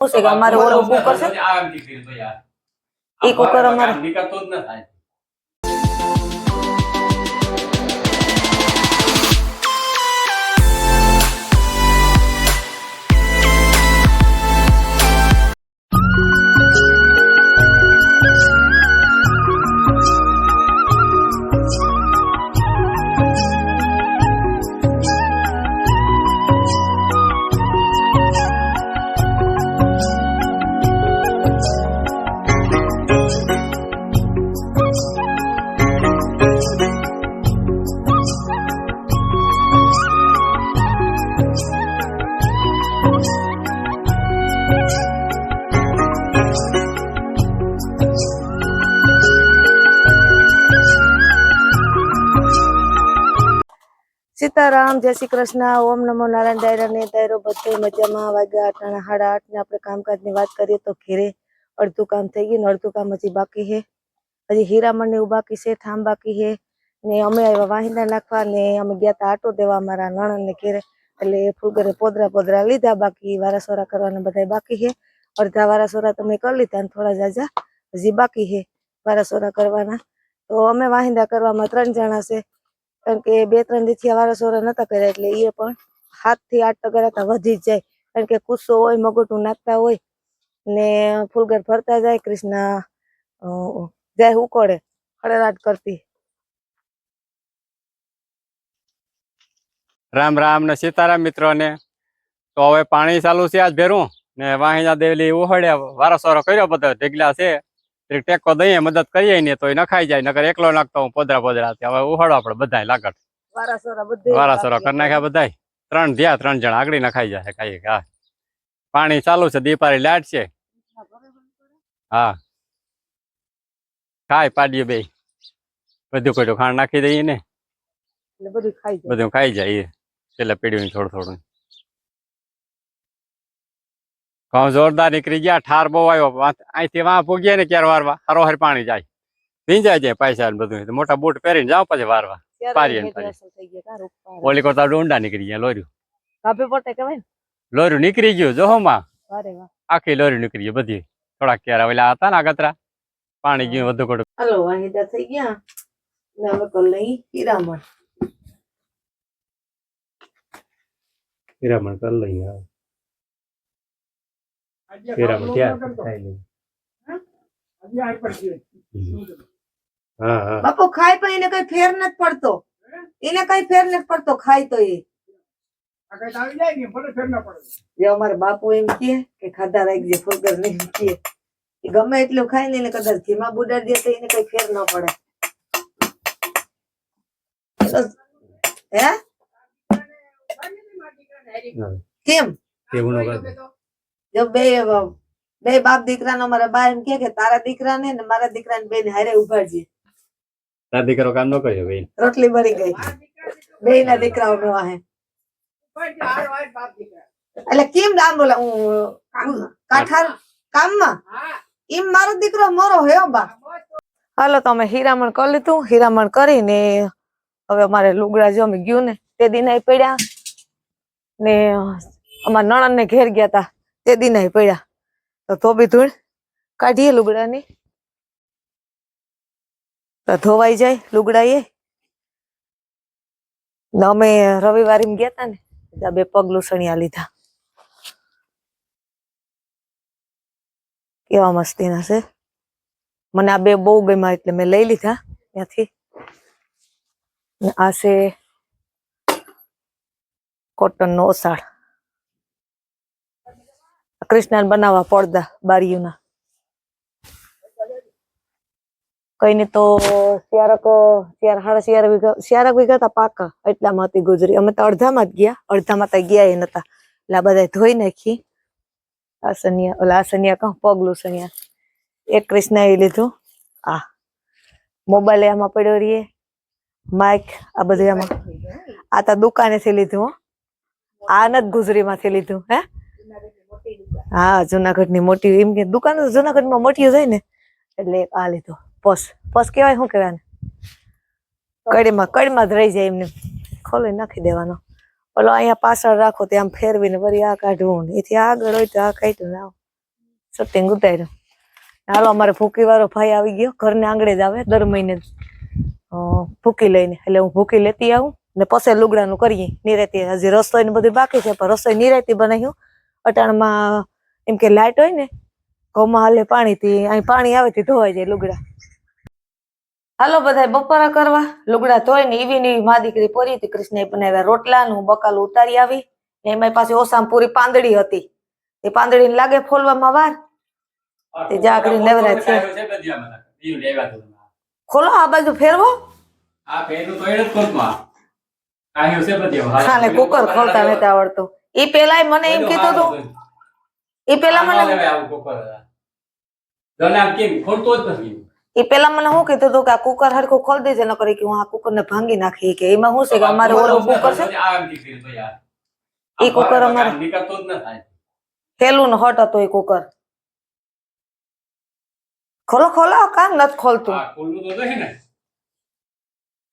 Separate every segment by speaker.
Speaker 1: શું છે કે અમારે ઓલું છે એ કુકર અમારે
Speaker 2: નીકળતો જ ન થાય.
Speaker 1: સીતારામ, જય શ્રી કૃષ્ણ, ઓમ નમો નારાયણ દાયરા ને દાયરો બધે મજામાં વાગ્યા આઠના સાડા આઠ ને આપણે કામકાજની વાત કરીએ તો ઘેરે અડધું કામ થઈ ગયું ને અડધું કામ હજી બાકી છે. હજી હીરામણ ને એવું બાકી છે ઠામ બાકી છે ને અમે આવ્યા વાહિંદા નાખવા ને અમે ગયા તા આટો દેવા અમારા નણંદને ઘેરે. એટલે ફૂલગરે પોદરા પોદરા લીધા, બાકી વારાસોરા કરવાના બધા બાકી છે. અડધા વારાસોરા તમે કરી લીધા ને થોડા જાજા હજી બાકી છે વારાસોરા કરવાના. તો અમે વાહિંદા કરવામાં ત્રણ જણા છે. કારણ કે બે, ત્રણ દિવસથી વારાસોરા નતા કર્યા એટલે એ પણ સાતથી આઠ ટકા કરતા વધી જાય. કારણ કે કુસ્સો હોય મગોટું નાખતા હોય ને ફૂલગર ફરતા જાય, કૃષ્ણ જાય ઉકોડે ખડેરાટ કરતી.
Speaker 2: રામ રામ ને સીતારામ મિત્રોને. તો હવે પાણી ચાલુ છે, આજ ભેરું ને વાહિના દેવલી ઉહડ્યા વારસવારો કર્યો બધો, ઢીગલા છે. ટેકો દઈએ મદદ કરીએ ને તો એ નખાઈ જાય નકર એકલો નાખતો હું પોદરા પોદરા હવે ઉહડો આપણે બધાય લાગટ
Speaker 1: વારાસોરા બધે
Speaker 2: કરી નાખ્યા બધાય. ત્રણ ધ્યા ત્રણ જણા આગળ નખાઈ જાય કઈ હા. પાણી ચાલુ છે દીપારી લાટ છે. હા. ખાય પાડીએ બે બધું કોઈ ખાણ નાખી દઈએ ને.
Speaker 1: બધું ખાઈ જાય.
Speaker 2: બધું ખાઈ જાય પીડ્યું થોડું થોડું ઘઉં જોરદાર નીકળી ગયા ઠાર બહુ આવ્યો. અહીંથી વાં પૂગીએ ને ક્યારે વારવા? હરોહર પાણી જાય. ભીંજાય જાય પૈસા ને બધું. મોટા બૂટ પહેરીને જાવ પછી વારવા. પારીએ. ઓલી કરતા ડુંડા નીકળી ગયા લોર્યું. લોર્યું નીકળી ગયું જોહોમાં
Speaker 1: માં.
Speaker 2: આખી લોરી નીકળી ગઈ બધી. થોડાક ક્યારે ઓલા હતા ને આગતરા પાણી ગયું વધુ ખોટું
Speaker 1: હાલો વાહિદા થઈ ગયા. ને અમે લઈ હીરામણ.
Speaker 2: હીરામણ લઈ હીરામણ ત્યાં ખાઈ હા? હા
Speaker 1: બાપુ ખાય પણ એને કઈ ફેર નથી પડતો. એને કઈ ફેર નથી પડતો ખાય તો એ. અમારા બાપુ એમ કે કે ખાધા રાખજે ફોગર નહીં કે એ ગમે એટલું ખાય ને એને કદાચ ધીમા બુડાડી દે તો એને કઈ ફેર ન પડે. એ હે? કેમ?
Speaker 2: એવું ન કરતા.
Speaker 1: જો બે બે બાપ દીકરાનો મારા બા એમ કે તારા દીકરાને ને મારા દીકરાને બે ને હારે ઉભાડજે
Speaker 2: તાર દીકરો કામ ન કર્યો બેન?
Speaker 1: રોટલી ભરી ગઈ. બે ના દીકરાઓ નો આહે. એટલે કેમ આમ બોલા? હું કાઠાર કામમાં? એમ મારો દીકરો મોરો હયો બા. હાલો તો અમે હીરામણ કરી લીધું. હીરામણ કરીને હવે અમારે લુગડા જો અમે ગયું ને. તે દિન પડ્યા ને અમારા નણંદ ને ઘેર ગયા તા. તે દિને પડ્યા. તો ધોબી ધૂળ કાઢીએ લુગડાની. ધોવાઈ જાય લુગડા એ અમે રવિવારે ગયા તા ને બે પગ લૂસણિયા લીધા. કેવા મસ્તીના છે. મને આ બે બહુ ગમ્યા એટલે મેં લઈ લીધા ત્યાંથી. આ છે કોટન નો ઓસાળ. કૃષ્ણ બનાવવા પડદા બારીઓના. કઈ નઈ તો શિયારક શિયાર હાડા શિયાર વીઘા શિયારક વીઘા હતા પાકા એટલામાં હતી ગુજરી. અમે તો અડધામાં જ ગયા, અડધામાં તો ગયા એ નતા. એટલે આ બધા ધોઈ નાખી. આસનિયા ઓલા આસનિયા કહું, પગલું સનિયા. એક કૃષ્ણ એ લીધું. આ મોબાઈલ એમાં પડ્યો રહીએ માઇક, આ બધું એમાં આ તો દુકાનેથી લીધું આ નથી ગુજરીમાંથી લીધું, હે? હા જુનાગઢની મોટી, એમ કે દુકાન જુનાગઢમાં મોટી હોય ને. એટલે આ લીધો, પસ. પસ કેવાય શું કહેવાય? ને કડીમાં કડીમાં જ રહી જાય એમને. ખોલી નાખી દેવાનો. ઓલો અહીંયા પાછળ રાખો તે આમ ફેરવીને વળી આ કાઢવું ને. એથી આગળ હોય તો આ કાઢ્યું ને આમ સત્યંગ ઉતાર્યું. હાલો, અમારે ભૂકી વાળો ભાઈ આવી ગયો. ઘરને આંગળે જ આવે, દર મહિને. ભૂકી લઈને. એટલે હું ભૂકી લેતી આવું ને પછી લુગડાનું કરીએ. નિરાતી હજી રસોઈ ને બધું બાકી છે, પણ રસોઈ નિરાતી બનાવ્યું. અટાણમાં એમ કે લાઈટ હોય ને ઘઉંમાં હાલે પાણીથી અહીં પાણી આવે થી ધોવાઈ જાય લુગડા. હાલો બધા બપોરા કરવા. લુગડા ધોઈ ને એવી ને એવી મા દીકરી પોરી હતી કૃષ્ણએ બનાવ્યા રોટલા નું બકાલ ઉતારી આવી. ને એમાં પાસે ઓસામ પૂરી પાંદડી હતી. એ પાંદડી લાગે ફોલવામાં વાર. તે જાગરી નવરા છે. ખોલો આ બાજુ ફેરવો.
Speaker 2: આ પેલું તો જ બધી
Speaker 1: કુકર ખોલતા નથી આવડતું. એ પેલા મને એમ કીધું હતું ઈ પેલા મને
Speaker 2: આવું કોકર કેમ ખોલતો જ નથી.
Speaker 1: ઈ પેલા મને શું કીધું હતું કે આ કુકર હરખો ખોલ દેજે ન કરે કે હું આ કુકર ને ભાંગી નાખી કે એમાં શું છે કે અમારે ઓલો કુકર છે. એ કુકર અમારે-
Speaker 2: નીકળતો જ ન થાય.
Speaker 1: પેલું ને હટ હતો એ કુકર ખોલો ખોલો કામ નથી ખોલતું.
Speaker 2: હા ખોલવું તો જોઈએ ને.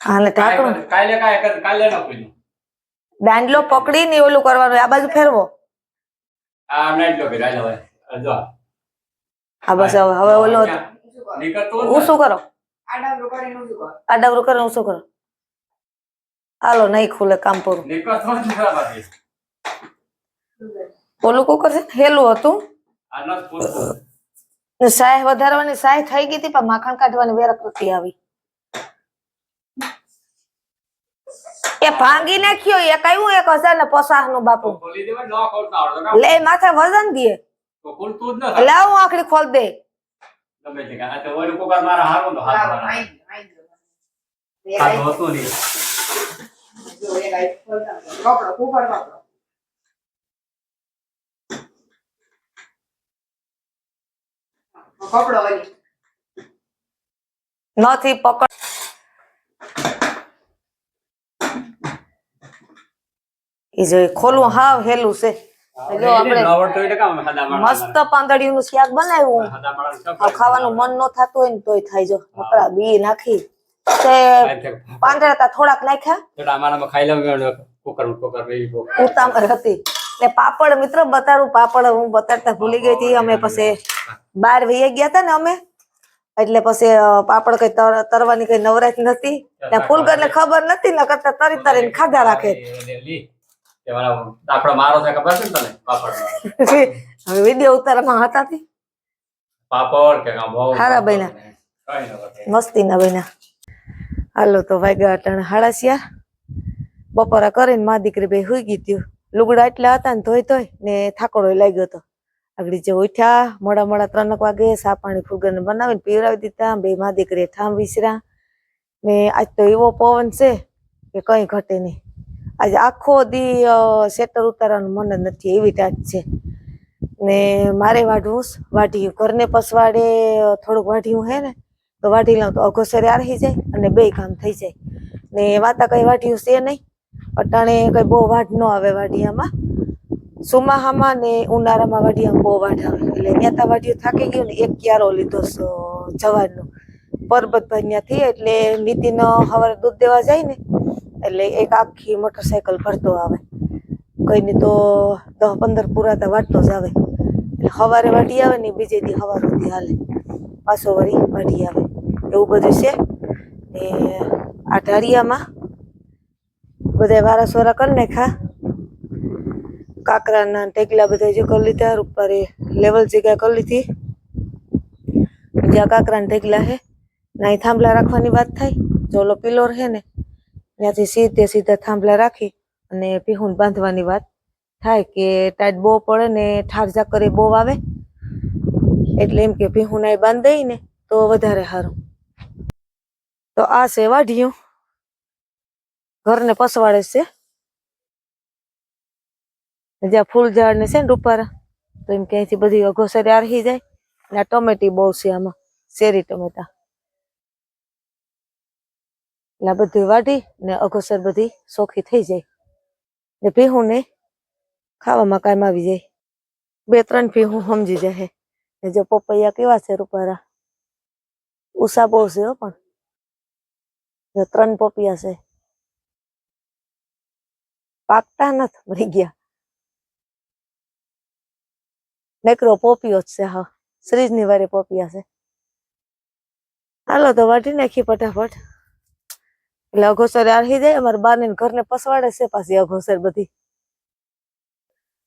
Speaker 1: હાલે ઢાંકણું.
Speaker 2: કાલે કાંઈ કાલે ન ખોલ્યું.
Speaker 1: દાંડલો પકડી ને ઓલું કરવાનું આ બાજુ ફેરવો.
Speaker 2: જો.
Speaker 1: આ. બસ હવે હવે ઓલો
Speaker 2: નીકળતો
Speaker 1: હું. શું કરો? આડા ડબરું કરે? હું શું કરો? હાલો નહીં ખુલે કામ પૂરું.
Speaker 2: નીકળતો જ નથી
Speaker 1: ઓલું કુકર છે ને હેલું હતું. ને સાય વધારવાની સાય થઈ ગઈ હતી પણ માખણ કાઢવાની વેરક નથી આવી. એ ભાંગી નાખ્યો એ કયું એક હજાર ને પચાસનું બાપુ
Speaker 2: તો તો.
Speaker 1: લે માથે વજન દે.
Speaker 2: તો
Speaker 1: એટલે આવું આખડી ખોલ દે.
Speaker 2: નથી તે કાંઈ. આ તો ઓલું કુકર મારા હારું તો હાથ મારા. હાથ હોતું નહીં.
Speaker 1: નથી પકડ ઈ જો ખોલવું હાવ હેલું છે. જો આપણે મસ્ત પાંદડી નું શાક બનાવ્યું? ખાવાનું મન ન થતું હોય ને તોય થાય જો. નકરા બી નાખી. તે પાંદડા તા થોડાક નાખ્યા.
Speaker 2: ખાઈ લઉં કુકર કુકર બેય
Speaker 1: હતી. ને પાપડ મિત્ર બતાડું પાપડ હું બતાડતા ભૂલી ગઈ હતી. અમે પછી બાર વહી ગયા હતા ને અમે. એટલે પછી પાપડ કઈ તરવાની કઈ નવરાત નથી ત્યાં ફૂલગર ને ખબર નથી ને કરતા તરી તરીને ખાધા રાખે.
Speaker 2: એ દાખલો મારો છે ખબર છે ને તને? પાપડ
Speaker 1: હવે વીડિયો ઉતારવામાં હતા થી
Speaker 2: પાપડ કે કાં
Speaker 1: હારા મસ્તી ના હાલો તો વાગ્યા અટાણે હાડાસિયા બપોરા કરીને મા દીકરી બે હુઈ ગઈ ત્યું લુગડા એટલા હતા ને ધોઈ ધોઈ ને થાકોડો લાગ્યો હતો આગળ જે ઉઠ્યા મોડા મોડા ત્રણક વાગે સા પાણી ફુગરને બનાવીને પીવડાવી દીધા. બે મા દીકરીએ ઠામ વિસરા ને આજ તો એવો પવન છે કે કઈ ઘટે નહીં. આજે આખો દી સેટર ઉતારવાનું મન જ નથી, એવી ટાટ છે. ને મારે વાઢવું. વાઢ્યું, ઘરને પસવાડે થોડુંક વાઢ્યું હે ને, તો વાઢી લઉં તો અઘોસરે આરહી જાય અને બે કામ થઈ જાય. ને વાતા કઈ વાઢ્યું છે નહીં. અટાણે કઈ બહુ વાઢ ન આવે વાઢિયામાં. સુમાહામાં ને ઉનાળામાં વાઢિયામાં બહુ વાઢ આવે. એટલે ત્યાં વાઢિયું થાકી ગયું ને, એક ક્યારો લીધો છે પરબત ભાઈ ત્યાંથી એટલે નીતિનો સવારે દૂધ દેવા જાય ને એટલે એક આખી મોટરસાયકલ ભરતો આવે. કઈ નહીં તો દસ પંદર પુરાતા વાટતો જ આવે. એટલે સવારે વાટી આવે ને બીજે દી સવાર સુધી હાલે. પાછો વળી વાઢી આવે. એવું બધું છે. ને આ ઢારિયામાં બધા વારા સોરા કરી નાખ્યા. કાકરાના ટેકલા બધા જે કરી લીધા ઉપર લેવલ જગ્યા કરી લીધી. જ્યાં કાકરાના ટેકલા હે નાઈ થાંભલા રાખવાની વાત થાય. જો ઓલો પિલોર હે ને ત્યાંથી સીધે સીધા થાંભલા રાખી અને પીહુન બાંધવાની વાત થાય કે ટાઈટ બહુ પડે ને ઠાર ઝાકર બહુ આવે. એટલે એમ કે ભીહું ના બાંધ દઈ ને તો વધારે સારું તો આ છે વાઢિયું. ઘરને પસવાડે છે. જ્યાં ફૂલ ઝાડ ને છે ને રૂપારા, તો એમ ક્યાંયથી બધી અઘોસરી આરહી જાય. ને આ ટમેટી બહુ છે આમાં, શેરી ટમેટા. એટલે આ બધું વાઢી ને અઘોસર બધી સોખી થઈ જાય. ને ભીહું ને ખાવામાં કામ આવી જાય. બે ત્રણ ભીહું સમજી જાય ને જો પપૈયા કેવા છે રૂપારા? ઉષા બહુ છે પણ. ત્રણ પપિયા છે. પાકતા નથી, મરી ગયા. નેકરો પોપિયો જ છે, હા. શ્રીજની વારે પોપિયા છે. હાલો તો વાટી નાખી ફટાફટ. એટલે અઘોસર આરહી જાય અમારે બાને ઘરને પસવાડે છે પાછી અઘોસર બધી.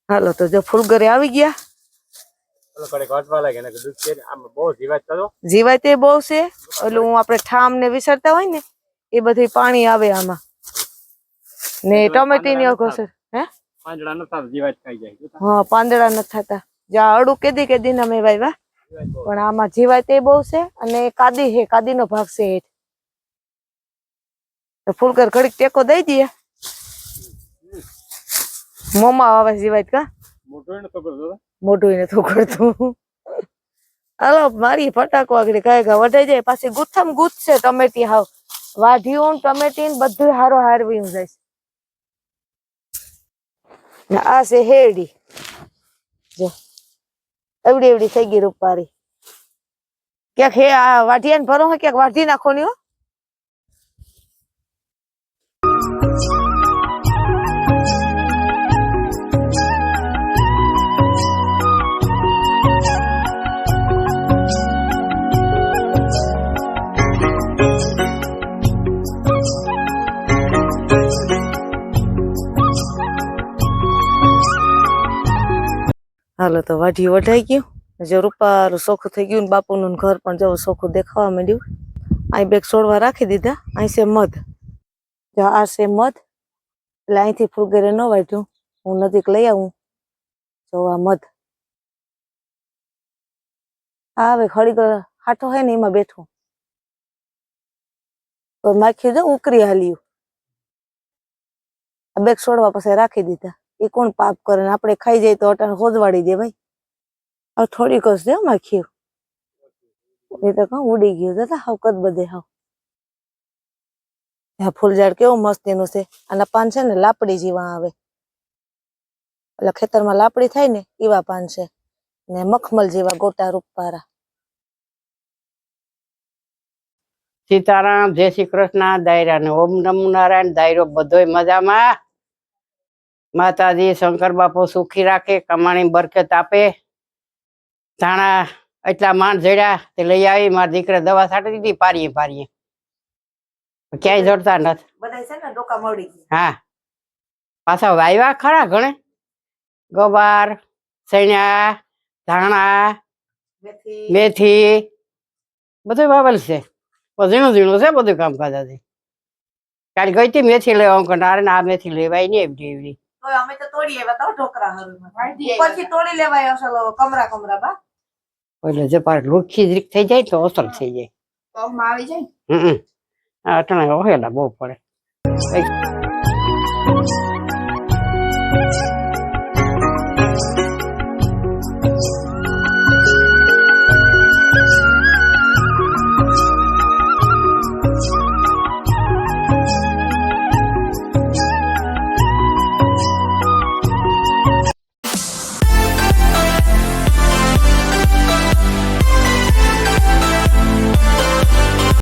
Speaker 1: હાલો તો જો ફૂલગરે આવી ગયા.
Speaker 2: છે બહુ
Speaker 1: જીવાય તે બહુ છે ઓલું આપણે ઠામ ને વિસરતા હોય ને એ બધી પાણી આવે આમાં. ને ટમેટી ની અઘોસર હે?
Speaker 2: પાંદડા ન જીવાત ખાઈ જાય
Speaker 1: હા પાંદડા નથી થતા. જ્યાં અડું કેદી કેદી ના મેં વાવ્યા પણ આમાં જીવાય તે બહુ છે અને કાદી હે કાદી નો ભાગ છે હેઠ ફૂલકર ઘડીક ટેકો દઈ દઈએ. મોમાં આવે જીવાય કા?
Speaker 2: મોટું એને તો કરતો
Speaker 1: હાલો મારી ફટાકો આગળ કાય કા વઢાઈ જાય. પાછી ગુથમ ગુથ છે ટમેટી હાવ. વાઢ્યું ટમેટી બધું હારો હારવી જાય. આ છે હેડી જો એવડી એવડી થઈ ગઈ રૂપારી ક્યાંક હે આ વાઢિયા ને ભરો ક્યાંક વાઢી નાખો ની હો. હાલો તો વાઢી વઢાઈ ગયું. જો રૂપારું સોખું થઈ ગયું બાપુનું ઘર પણ જો સોખું દેખાવા માંડ્યું. અહીં બેગ છોડવા રાખી દીધા. અહીં છે મધ. જો આ છે મધ એટલે અહીંથી ફૂલગેરે ન વાઢ્યું હું નજીક લઈ આવું. જો આ મધ આ હવે ખડી હાથો હે ને એમાં બેઠું. તો માખી જો ઉકરી હાલ્યું. આ બેગ છોડવા પછી રાખી દીધા. એ કોણ પાપ કરે ને આપણે ખાઈ જાય તો અટાણે હોજવાડી દે ભાઈ. હવે થોડીક જ દે માખી એ તો કઉ ઉડી ગયું. દાદા હાવ કદ બધે હાવ. આ ફૂલઝાડ કેવું મસ્ત એનું છે. આના પાન છે ને લાપડી જેવા આવે. એટલે ખેતરમાં લાપડી થાય ને એવા પાન છે. ને મખમલ જેવા ગોટા રૂપારા
Speaker 3: સીતારામ, જય શ્રી કૃષ્ણ દાયરા ને ઓમ નમો નારાયણ દાયરો બધોય મજામાં. માતાજી, શંકર બાપુ સુખી રાખે, કમાણી બરકત આપે. ધાણા એટલા માંડ જડ્યા તે લઈ આવી, મારા દીકરા દવા છાંટી દીધી, પારીએ પારીએ. ક્યાંય જોડતા નથી.
Speaker 1: બધા છે ને ડોકા મળી
Speaker 3: હા. પાછા વાયવા ખરા ઘણે? ગોબર સૈણા ધાણા મેથી. બધું વાવેલ છે. ઝીણું ઝીણું છે બધું કામકાજ આજે કાલે ગઈ હતી મેથી લેવા કે નારે આ મેથી લેવાય નહીં એવડી એવડી
Speaker 1: અમે તો તોડી આવ્યા તો ઢોકરા હારું ઉપરથી તોડી લેવાય અસલ કમરા કમરા બા.
Speaker 3: એટલે જે પાર લુખી જીરીક થઈ જાય તો અસલ થઈ જાય.
Speaker 1: આવી જાય
Speaker 3: હમ. અટાણે ઓહેલા બહુ પડે.